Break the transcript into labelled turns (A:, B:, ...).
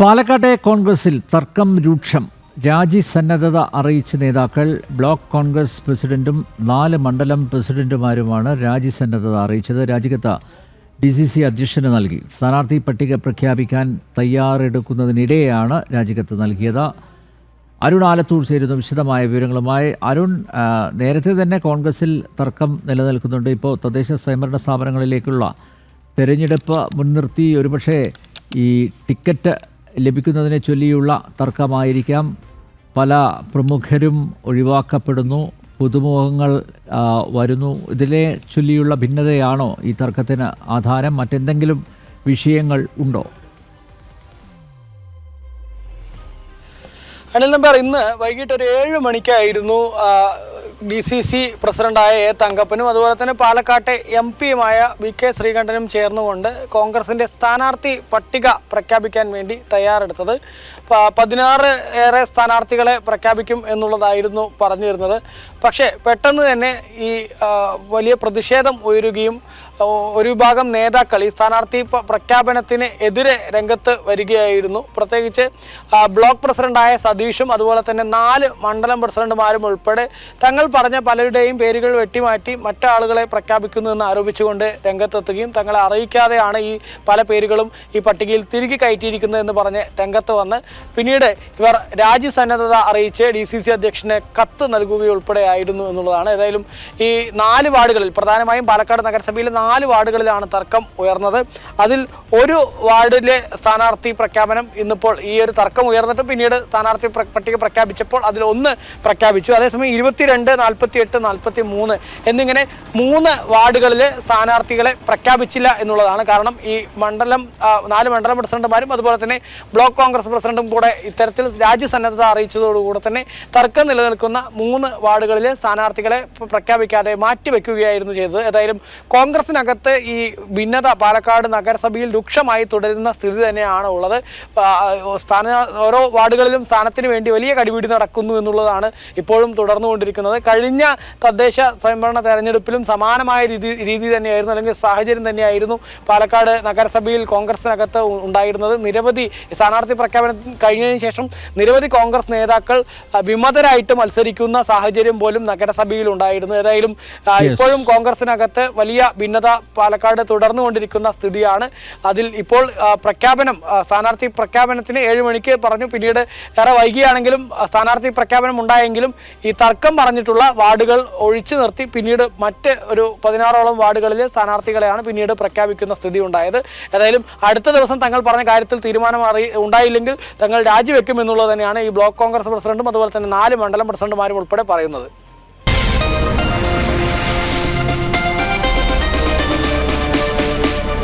A: പാലക്കാട്ടെ കോൺഗ്രസിൽ തർക്കം രൂക്ഷം രാജി സന്നദ്ധത അറിയിച്ച നേതാക്കൾ ബ്ലോക്ക് കോൺഗ്രസ് പ്രസിഡന്റും നാല് മണ്ഡലം പ്രസിഡന്റുമാരുമാണ് രാജി സന്നദ്ധത അറിയിച്ചത് രാജികത്ത് ഡി സി സി അധ്യക്ഷന് നൽകി സ്ഥാനാർത്ഥി പട്ടിക പ്രഖ്യാപിക്കാൻ തയ്യാറെടുക്കുന്നതിനിടെയാണ് രാജിക്കത്ത് നൽകിയത് അരുൺ ആലത്തൂർ ചേരുന്നു വിശദമായ വിവരങ്ങളുമായി അരുൺ നേരത്തെ തന്നെ കോൺഗ്രസിൽ തർക്കം നിലനിൽക്കുന്നുണ്ട് ഇപ്പോൾ തദ്ദേശ സ്വയംഭരണ സ്ഥാപനങ്ങളിലേക്കുള്ള തെരഞ്ഞെടുപ്പ് മുൻനിർത്തി ഒരുപക്ഷേ ഈ ടിക്കറ്റ് ലഭിക്കുന്നതിനെ ചൊല്ലിയുള്ള തർക്കമായിരിക്കാം പല പ്രമുഖരും ഒഴിവാക്കപ്പെടുന്നു പുതുമുഖങ്ങൾ വരുന്നു ഇതിലെ ചൊല്ലിയുള്ള ഭിന്നതയാണോ ഈ തർക്കത്തിന് ആധാരം മറ്റെന്തെങ്കിലും വിഷയങ്ങൾ ഉണ്ടോ
B: അനിൽ നമ്പർ ഇന്ന് വൈകിട്ട് ഒരു ഏഴ് മണിക്കായിരുന്നു ഡി സി സി പ്രസിഡന്റായ എ തങ്കപ്പനും അതുപോലെ തന്നെ പാലക്കാട്ടെ എം പിയുമായ വി കെ ശ്രീകണ്ഠനും ചേർന്നുകൊണ്ട് കോൺഗ്രസിന്റെ സ്ഥാനാർത്ഥി പട്ടിക പ്രഖ്യാപിക്കാൻ വേണ്ടി തയ്യാറെടുത്തത് പതിനാറ് ഏറെ സ്ഥാനാർത്ഥികളെ പ്രഖ്യാപിക്കും എന്നുള്ളതായിരുന്നു പറഞ്ഞിരുന്നത് പക്ഷേ പെട്ടെന്ന് തന്നെ ഈ വലിയ പ്രതിഷേധം ഉയരുകയും ഒരു വിഭാഗം നേതാക്കൾ ഈ സ്ഥാനാർത്ഥി പ്രഖ്യാപനത്തിന് എതിരെ രംഗത്ത് വരികയായിരുന്നു പ്രത്യേകിച്ച് ബ്ലോക്ക് പ്രസിഡന്റായ സതീഷും അതുപോലെ തന്നെ നാല് മണ്ഡലം പ്രസിഡന്റുമാരും ഉൾപ്പെടെ തങ്ങൾ പറഞ്ഞ പലരുടെയും പേരുകൾ വെട്ടിമാറ്റി മറ്റാളുകളെ പ്രഖ്യാപിക്കുന്നുവെന്ന് ആരോപിച്ചുകൊണ്ട് രംഗത്തെത്തുകയും തങ്ങളെ അറിയിക്കാതെയാണ് ഈ പല പേരുകളും ഈ പട്ടികയിൽ തിരികെ കയറ്റിയിരിക്കുന്നതെന്ന് പറഞ്ഞ് രംഗത്ത് വന്ന് പിന്നീട് ഇവർ സന്നദ്ധത അറിയിച്ച് ഡി സി സി അധ്യക്ഷന് കത്ത് നൽകുകയുൾപ്പെടെയായിരുന്നു എന്നുള്ളതാണ് ഏതായാലും ഈ നാല് വാർഡുകളിൽ പ്രധാനമായും പാലക്കാട് നഗരസഭയിലെ നാല് വാർഡുകളിലാണ് തർക്കം ഉയർന്നത് അതിൽ ഒരു വാർഡിലെ സ്ഥാനാർത്ഥി പ്രഖ്യാപനം ഇന്നിപ്പോൾ ഈ ഒരു തർക്കം ഉയർന്നിട്ട് പിന്നീട് സ്ഥാനാർത്ഥി പട്ടിക പ്രഖ്യാപിച്ചപ്പോൾ അതിൽ ഒന്ന് പ്രഖ്യാപിച്ചു അതേസമയം ഇരുപത്തിരണ്ട് നാൽപ്പത്തി എട്ട് നാൽപ്പത്തി മൂന്ന് എന്നിങ്ങനെ മൂന്ന് വാർഡുകളിലെ സ്ഥാനാർത്ഥികളെ പ്രഖ്യാപിച്ചില്ല എന്നുള്ളതാണ് കാരണം ഈ മണ്ഡലം നാല് മണ്ഡലം പ്രസിഡന്റുമാരും അതുപോലെ തന്നെ ബ്ലോക്ക് കോൺഗ്രസ് പ്രസിഡന്റും കൂടെ ഇത്തരത്തിൽ രാജ്യസന്നദ്ധത അറിയിച്ചതോടുകൂടെ തന്നെ തർക്കം നിലനിൽക്കുന്ന മൂന്ന് വാർഡുകളിലെ സ്ഥാനാർത്ഥികളെ പ്രഖ്യാപിക്കാതെ മാറ്റിവെക്കുകയായിരുന്നു ചെയ്തത് ഏതായാലും കോൺഗ്രസിന് ഇതിനകത്ത് ഈ ഭിന്നത പാലക്കാട് നഗരസഭയിൽ രൂക്ഷമായി തുടരുന്ന സ്ഥിതി തന്നെയാണ് ഉള്ളത് സ്ഥാന ഓരോ വാർഡുകളിലും സ്ഥാനത്തിന് വേണ്ടി വലിയ കടിപിടി നടക്കുന്നു എന്നുള്ളതാണ് ഇപ്പോഴും തുടർന്നുകൊണ്ടിരിക്കുന്നത് കഴിഞ്ഞ തദ്ദേശ സ്വയംഭരണ തെരഞ്ഞെടുപ്പിലും സമാനമായ രീതി രീതി തന്നെയായിരുന്നു അല്ലെങ്കിൽ സാഹചര്യം തന്നെയായിരുന്നു പാലക്കാട് നഗരസഭയിൽ കോൺഗ്രസിനകത്ത് ഉണ്ടായിരുന്നത് നിരവധി സ്ഥാനാർത്ഥി പ്രഖ്യാപനം കഴിഞ്ഞതിന് ശേഷം നിരവധി കോൺഗ്രസ് നേതാക്കൾ വിമതരായിട്ട് മത്സരിക്കുന്ന സാഹചര്യം പോലും നഗരസഭയിൽ ഉണ്ടായിരുന്നു ഏതായാലും ഇപ്പോഴും കോൺഗ്രസിനകത്ത് വലിയ ഭിന്നത പാലക്കാട് തുടർന്നു കൊണ്ടിരിക്കുന്ന സ്ഥിതിയാണ് അതിൽ ഇപ്പോൾ പ്രഖ്യാപനം സ്ഥാനാർത്ഥി പ്രഖ്യാപനത്തിന് ഏഴ് മണിക്ക് പറഞ്ഞു പിന്നീട് ഏറെ വൈകിയാണെങ്കിലും സ്ഥാനാർത്ഥി പ്രഖ്യാപനം ഉണ്ടായെങ്കിലും ഈ തർക്കം പറഞ്ഞിട്ടുള്ള വാർഡുകൾ ഒഴിച്ചു നിർത്തി പിന്നീട് മറ്റ് ഒരു പതിനാറോളം വാർഡുകളിലെ സ്ഥാനാർത്ഥികളെയാണ് പിന്നീട് പ്രഖ്യാപിക്കുന്ന സ്ഥിതി ഉണ്ടായത് ഏതായാലും അടുത്ത ദിവസം തങ്ങൾ പറഞ്ഞ കാര്യത്തിൽ തീരുമാനം അറി ഉണ്ടായില്ലെങ്കിൽ തങ്ങൾ രാജിവെക്കുമെന്നുള്ളത് തന്നെയാണ് ഈ ബ്ലോക്ക് കോൺഗ്രസ് പ്രസിഡന്റും അതുപോലെ തന്നെ നാല് മണ്ഡലം പ്രസിഡന്റുമാരും ഉൾപ്പെടെ പറയുന്നത്